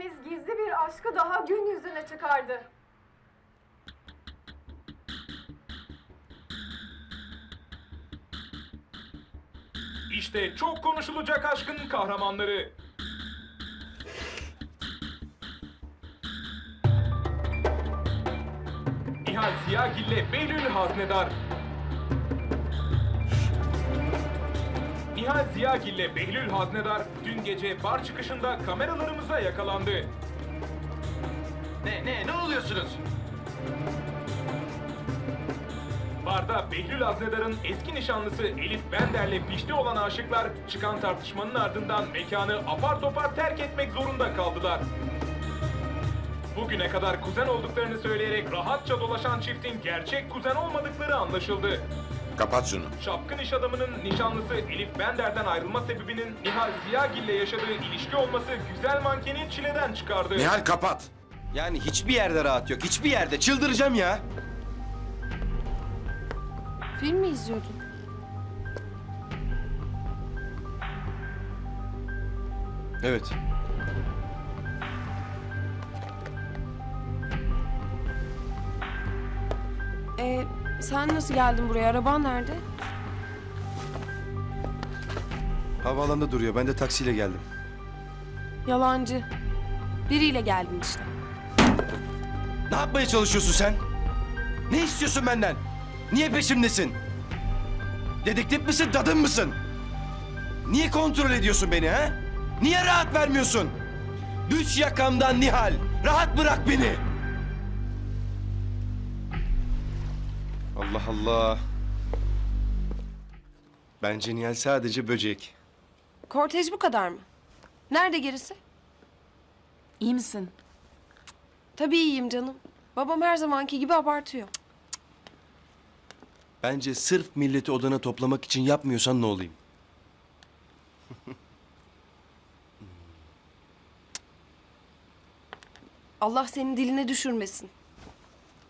Biz gizli bir aşkı daha gün yüzüne çıkardı. İşte çok konuşulacak aşkın kahramanları. Nihal Ziyagil ile Behlül Haznedar. Nihal Ziyagil ile Behlül Haznedar dün gece bar çıkışında kameralarımıza yakalandı. Ne ne ne oluyorsunuz? Barda Behlül Haznedar'ın eski nişanlısı Elif Bender'le pişti olan aşıklar çıkan tartışmanın ardından mekanı apar topar terk etmek zorunda kaldılar. Bugüne kadar kuzen olduklarını söyleyerek rahatça dolaşan çiftin gerçek kuzen olmadıkları anlaşıldı. Kapat şunu. Şapkın iş adamının nişanlısı Elif Bender'den ayrılma sebebinin Nihal Ziyagil ile yaşadığı ilişki olması güzel mankeni çileden çıkardı. Nihal kapat. Yani hiçbir yerde rahat yok. Hiçbir yerde. Çıldıracağım ya. Film mi izliyordun? Evet. Ee, sen nasıl geldin buraya? Araban nerede? Havaalanında duruyor. Ben de taksiyle geldim. Yalancı. Biriyle geldin işte. Ne yapmaya çalışıyorsun sen? Ne istiyorsun benden? Niye peşimdesin? Dedektif misin, dadın mısın? Niye kontrol ediyorsun beni ha? Niye rahat vermiyorsun? Düş yakamdan Nihal. Rahat bırak beni. Allah Allah. Bence Nihal sadece böcek. Kortej bu kadar mı? Nerede gerisi? İyi misin? Tabii iyiyim canım. Babam her zamanki gibi abartıyor. Bence sırf milleti odana toplamak için yapmıyorsan ne olayım? Allah senin diline düşürmesin.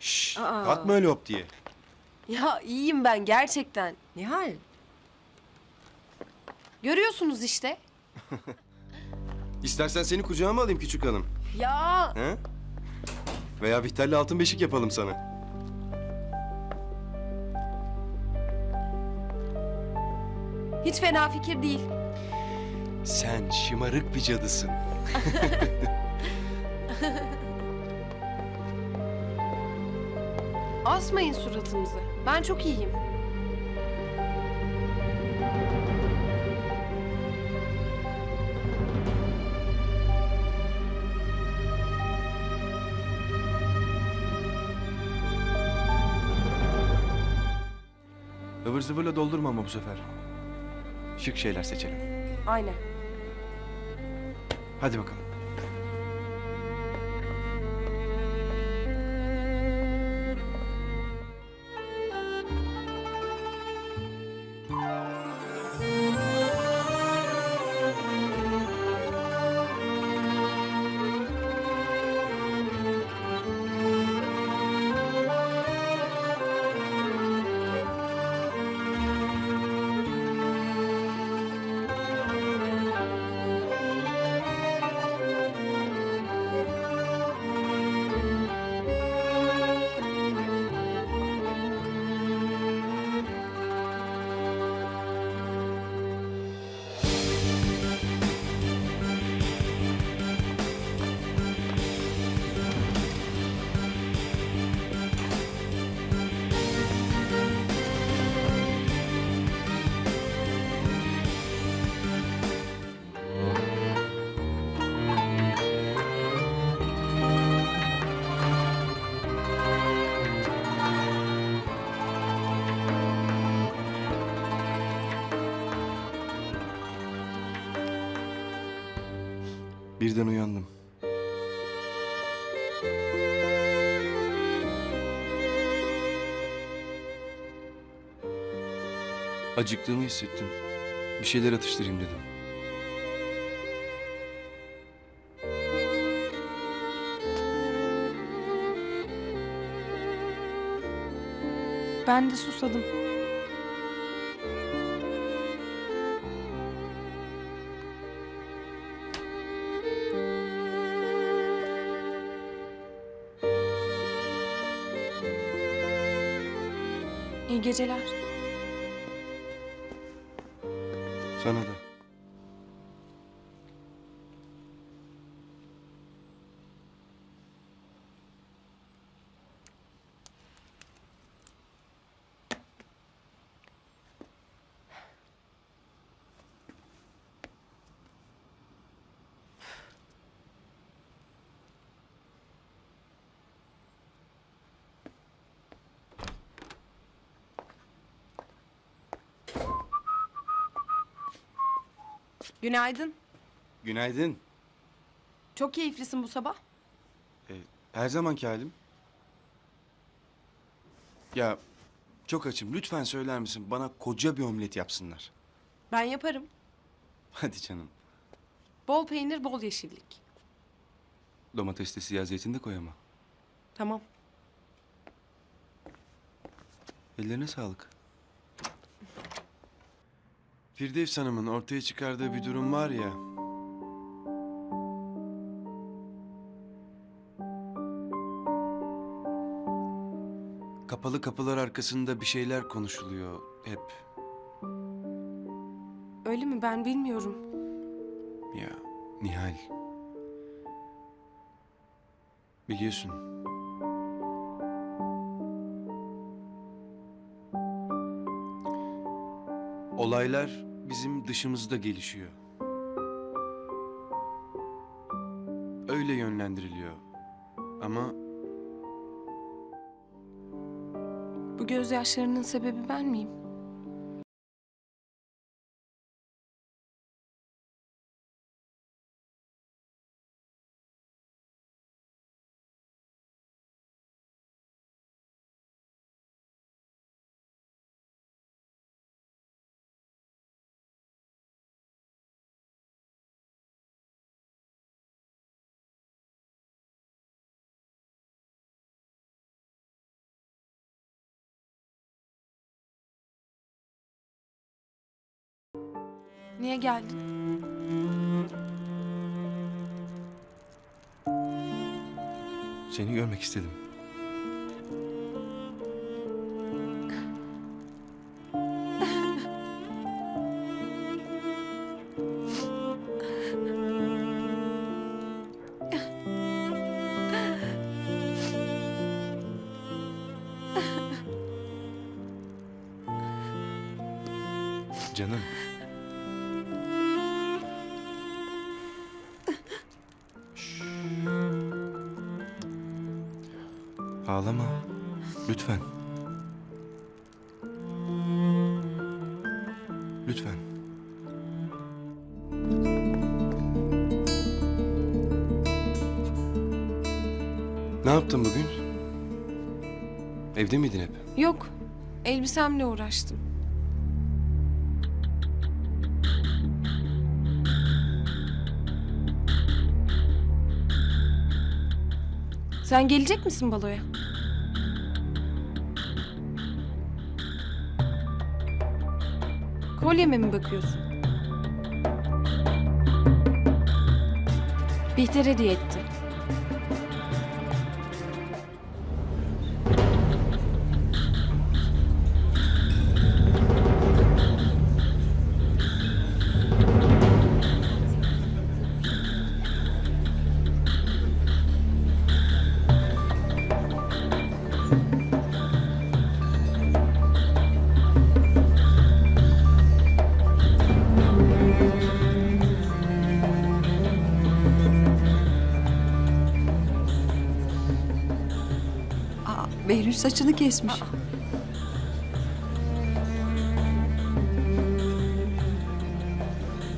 Şşş, Aa. atma öyle hop diye. Ya iyiyim ben gerçekten. Nihal. Görüyorsunuz işte. İstersen seni kucağıma alayım küçük hanım. Ya He? Veya Bihter'le altın beşik yapalım sana. hiç fena fikir değil. Sen şımarık bir cadısın. Asmayın suratınızı. Ben çok iyiyim. Ivır zıvırla doldurma ama bu sefer. Şık şeyler seçelim. Aynen. Hadi bakalım. Birden uyandım. Acıktığımı hissettim. Bir şeyler atıştırayım dedim. Ben de susadım. İyi geceler. Sana da. Günaydın. Günaydın. Çok keyiflisin bu sabah. Ee, her zamanki halim. Ya çok açım. Lütfen söyler misin bana koca bir omlet yapsınlar. Ben yaparım. Hadi canım. Bol peynir, bol yeşillik. Domatesli siyah zeytin de koy ama. Tamam. Ellerine sağlık. Firdevs Hanım'ın ortaya çıkardığı bir durum var ya. Kapalı kapılar arkasında bir şeyler konuşuluyor hep. Öyle mi? Ben bilmiyorum. Ya Nihal. Biliyorsun. Olaylar bizim dışımızda gelişiyor. Öyle yönlendiriliyor. Ama Bu gözyaşlarının sebebi ben miyim? Niye geldin? seni görmek istedim. Canım. Ağlama. Lütfen. Lütfen. Ne yaptın bugün? Evde miydin hep? Yok. Elbisemle uğraştım. Sen gelecek misin baloya? Kolyeme mi bakıyorsun? Bihter hediye etti. Behlül saçını kesmiş.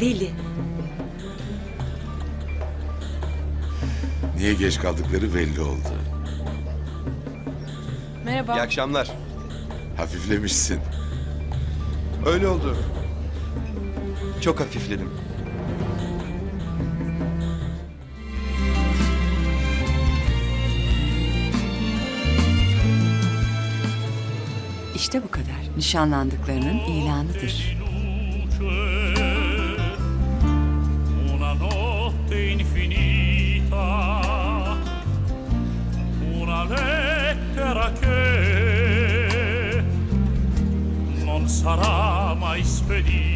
Deli. Niye geç kaldıkları belli oldu. Merhaba. İyi akşamlar. Hafiflemişsin. Öyle oldu. Çok hafifledim. İşte bu kadar. Nişanlandıklarının ilanıdır. sarà mai spedito.